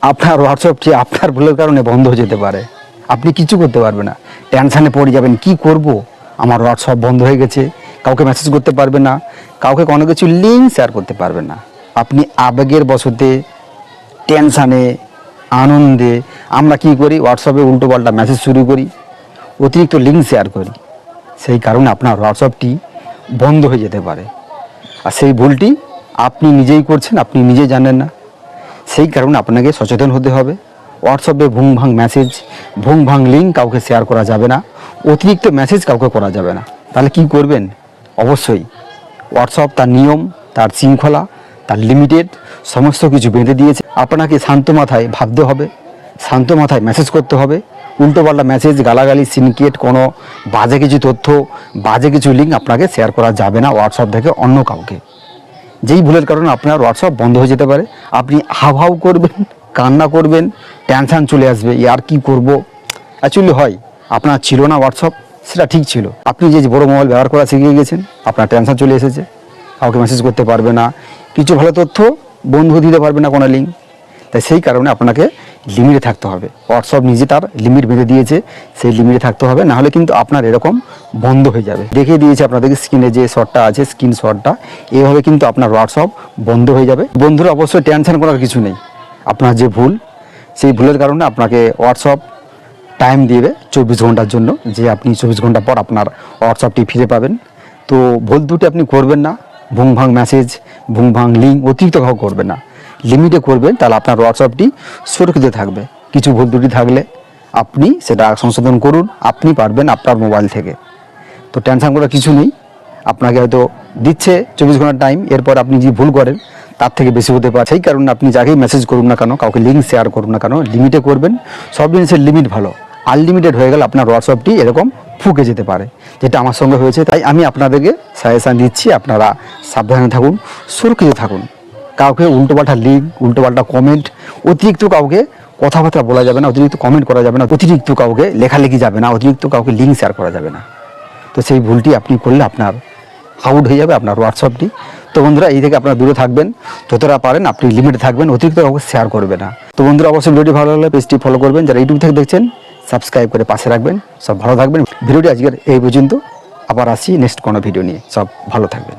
আপনার হোয়াটসঅ্যাপটি আপনার ভুলের কারণে বন্ধ হয়ে যেতে পারে। আপনি কিছু করতে পারবেন না। টেনশানে পড়ে যাবেন, কি করব? আমার হোয়াটসঅ্যাপ বন্ধ হয়ে গেছে। কাউকে মেসেজ করতে পারবেন না। কাউকে কোনো কিছু লিঙ্ক শেয়ার করতে পারবেন না। আপনি আবেগের বসতে টেনশানে আনন্দে, আমরা কি করি? হোয়াটসঅ্যাপে উল্টো পাল্টা মেসেজ শুরু করি, অতিরিক্ত লিঙ্ক শেয়ার করি। সেই কারণে আপনার হোয়াটসঅ্যাপটি বন্ধ হয়ে যেতে পারে। আর সেই ভুলটি আপনি নিজেই করছেন, আপনি নিজে জানেন না। সেই কারণে আপনাকে সচেতন হতে হবে। হোয়াটসঅ্যাপে ভুং ভাং মেসেজ ভুং ভাং লিঙ্ক কাউকে শেয়ার করা যাবে না। অতিরিক্ত মেসেজ কাউকে করা যাবে না। তাহলে কি করবেন? অবশ্যই হোয়াটসঅ্যাপ তার নিয়ম, তার শৃঙ্খলা, তার লিমিটেড সমস্ত কিছু বেঁধে দিয়েছে। আপনাকে শান্ত মাথায় ভাবতে হবে, শান্ত মাথায় মেসেজ করতে হবে। উল্টোপাল্টা মেসেজ গালাগালি সিনকেট কোনো বাজে কিছু তথ্য, বাজে কিছু লিঙ্ক আপনাকে শেয়ার করা যাবে না হোয়াটসঅ্যাপ থেকে অন্য কাউকে। যেই ভুলের কারণে আপনার হোয়াটসঅ্যাপ বন্ধ হয়ে যেতে পারে, আপনি হাউ করবেন, কান্না করবেন টেনশান চলে আসবে আর কি করব? অ্যাকচুয়ালি হয়, আপনার ছিল না হোয়াটসঅ্যাপ সেটা ঠিক ছিল। আপনি যে বড় মোবাইল ব্যবহার করা শিখিয়ে গেছেন, আপনার টেনশান চলে এসেছে। কাউকে মেসেজ করতে পারবে না। কিছু ভালো তথ্য বন্ধু দিতে পারবে না কোনো লিঙ্ক তাই সেই কারণে আপনাকে লিমিটে থাকতে হবে। হোয়াটসঅ্যাপ নিজে তার লিমিট বেঁধে দিয়েছে, সেই লিমিটে থাকতে হবে। নাহলে কিন্তু আপনার এরকম বন্ধ হয়ে যাবে। দেখিয়ে দিয়েছে আপনাদেরকে স্ক্রিনে যে শটটা আছে স্ক্রিন শটটা এভাবে কিন্তু আপনার হোয়াটসঅ্যাপ বন্ধ হয়ে যাবে। বন্ধুরা, অবশ্যই টেনশন করার কিছু নেই। আপনার যে ভুল, সেই ভুলের কারণে আপনাকে হোয়াটসঅ্যাপ টাইম দিবে চব্বিশ ঘণ্টার জন্য, যে আপনি চব্বিশ ঘণ্টা পর আপনার হোয়াটসঅ্যাপটি ফিরে পাবেন। তো ভুল দুটি আপনি করবেন না। ভুং ভাং মেসেজ ভুং ভাং লিঙ্ক অতিরিক্ত কাউ করবেন না। লিমিটে করবেন, তাহলে আপনার হোয়াটসঅ্যাপটি সুরক্ষিত থাকবে। কিছু ভুল ত্রুটি থাকলে আপনি সেটা সংশোধন করুন, আপনি পারবেন আপনার মোবাইল থেকে। তো টেনশন করার কিছু নেই। আপনাকে হয়তো দিচ্ছে চব্বিশ ঘণ্টার টাইম এরপর আপনি যে ভুল করেন, তার থেকে বেশি হতে পারে। সেই কারণে আপনি যাকেই মেসেজ করুন না কেন, কাউকে লিঙ্ক শেয়ার করুন না কেন লিমিটে করবেন। সব জিনিসের লিমিট ভালো। আনলিমিটেড হয়ে গেলে আপনার হোয়াটসঅ্যাপটি এরকম ফুকে যেতে পারে, যেটা আমার সঙ্গে হয়েছে। তাই আমি আপনাদেরকে সাজেশান দিচ্ছি, আপনারা সাবধানে থাকুন, সুরক্ষিত থাকুন। কাউকে উল্টোপাল্টা লিঙ্ক উল্টোপাল্টা কমেন্ট অতিরিক্ত কাউকে কথাবার্তা বলা যাবে না, অতিরিক্ত কমেন্ট করা যাবে না, অতিরিক্ত কাউকে লেখালেখি যাবে না, অতিরিক্ত কাউকে লিঙ্ক শেয়ার করা যাবে না। তো সেই ভুলটি আপনি করলে আপনার আউট হয়ে যাবে, আপনার হোয়াটসঅ্যাপটি তো বন্ধুরা, এই থেকে আপনারা দূরে থাকবেন, যতটা পারেন আপনি লিমিটে থাকবেন, অতিরিক্ত কাউকে শেয়ার করবে না। তো বন্ধুরা, অবশ্যই ভিডিওটি ভালো লাগলে পেজটি ফলো করবেন, যারা ইউটিউব থেকে দেখছেন সাবস্ক্রাইব করে পাশে রাখবেন। সব ভালো থাকবেন। ভিডিওটি আজকের এই পর্যন্ত, আবার আসি নেক্সট কোনো ভিডিও নিয়ে। সব ভালো থাকবেন।